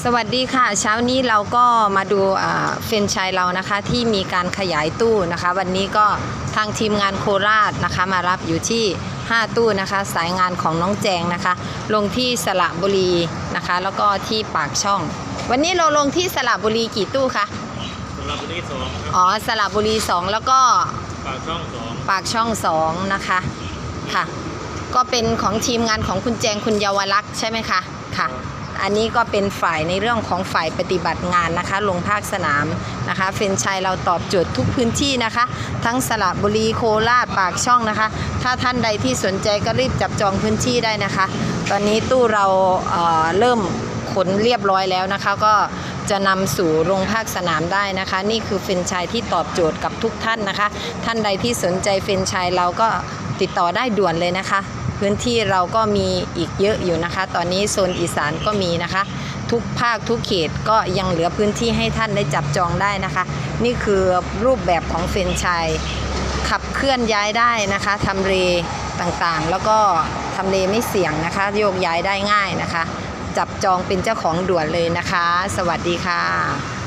สวัสดีค่ะ เช้านี้เราก็มาดูอ่าเฟรนไชายเรานะคะที่มีการขยายตู้นะคะ วันนี้ก็ทางทีมงานโคราชนะคะ มารับอยู่ที่ 5 ตู้นะคะ สายงานของน้องแจงนะคะ ลงที่สระบุรีนะคะ แล้วก็ที่ปากช่อง วันนี้เราลงที่สระบุรีกี่ตู้คะสำหรับวันที่สองครับอ๋อสระบุรี2แล้วก็ปากช่องสองปากช่อง2นะคะค่ะ ก็เป็นของทีมงานของคุณแจงคุณเยาวลักษณ์ใช่ไหมคะค่ะ อันนี้ก็เป็นฝ่ายในเรื่องของฝ่ายปฏิบัติงานนะคะ ลงภาคสนามนะคะ เฟรนชายเราตอบโจทย์ทุกพื้นที่นะคะ ทั้งสระบุรีโคราชปากช่องนะคะ ถ้าท่านใดที่สนใจก็รีบจับจองพื้นที่ได้นะคะ ตอนนี้ตู้เราเเริ่มขนเรียบร้อยแล้วนะคะ ก็จะนำสู่โรงภาคสนามได้นะคะ นี่คือเฟรนชายที่ตอบโจทย์กับทุกท่านนะคะ ท่านใดที่สนใจเฟรนชายเราก็ติดต่อได้ด่วนเลยนะคะ พื้นที่เราก็มีอีกเยอะอยู่นะคะ ตอนนี้โซนอีสานก็มีนะคะ ทุกภาคทุกเขตก็ยังเหลือพื้นที่ให้ท่านได้จับจองได้นะคะ นี่คือรูปแบบของเฟรนชายขับเคลื่อนย้ายได้นะคะทำเลต่างๆ แล้วก็ทำเลไม่เสี่ยงนะคะ โยกย้ายได้ง่ายนะคะ จับจองเป็นเจ้าของด่วนเลยนะคะ สวัสดีค่ะ